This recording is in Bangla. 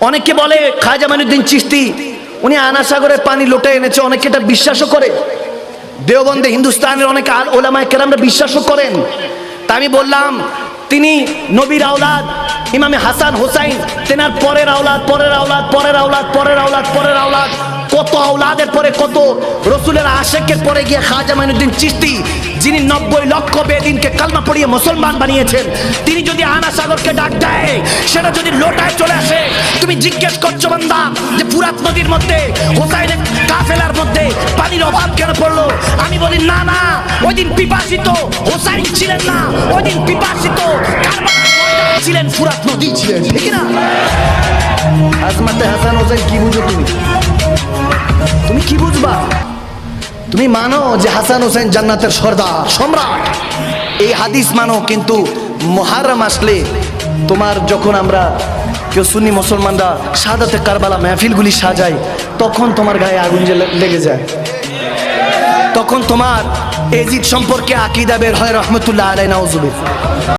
অনেকে বলে খাজা মাইনুদ্দিন চিস্তি উনি আনাসাগরের পানি লোটে এনেছে, অনেকে এটা বিশ্বাসও করে। দেওবন্দে হিন্দুস্তানের অনেক ওলামায় কেরামরা বিশ্বাসও করেন। তা আমি বললাম, তিনি নবীর আওলাদ, ইমামে হাসান হোসাইন, তেনার পরের আওলাদ পরের আওলাদ পরের আওলাদ পরের আওলাদ পরের আওলাদ। কত আওলাদের পরে, কত রসুলের আশেকের পরে গিয়ে খাজা মাইনুদ্দিন চিস্তি যিনি নব্বই লক্ষ বেদিনকে কালমা পড়িয়ে মুসলমান বানিয়েছেন, তিনি যদি আনা সাগরকে ডাক দেয়, সেটা যদি লোটায় চলে আসে, তুমি জিজ্ঞেস করছ বান্দা, যে পুরাত নদীর মধ্যে, হোসাইনের কাফেলার মধ্যে পানির অভাব কেন পড়ল? আমি বলি, না না ওই দিন পিপাসিত হোসাইন ছিলেন না ওই দিন পিপাসিত ছিলেন ফুরাত নদী। ছিলেন ঠিক না? আজমাতে হাসান হোসেন কি বুঝো তুমি? তুমি কি বুঝবা? তুমি মানো যে হাসান হোসেন জান্নাতের সর্দার, সম্রাট। এই হাদিস মানো, কিন্তু মহারম আসলে তোমার যখন আমরা কেউ সুন্নি মুসলমানরা সাদাতে কারবালা মেহফিলগুলি সাজাই, তখন তোমার গায়ে আগুন যে লেগে যায়। তখন তোমার এজিদ সম্পর্কে আকিদা বের হয়, রহমতুল্লাহ আলাই নাউজুবিল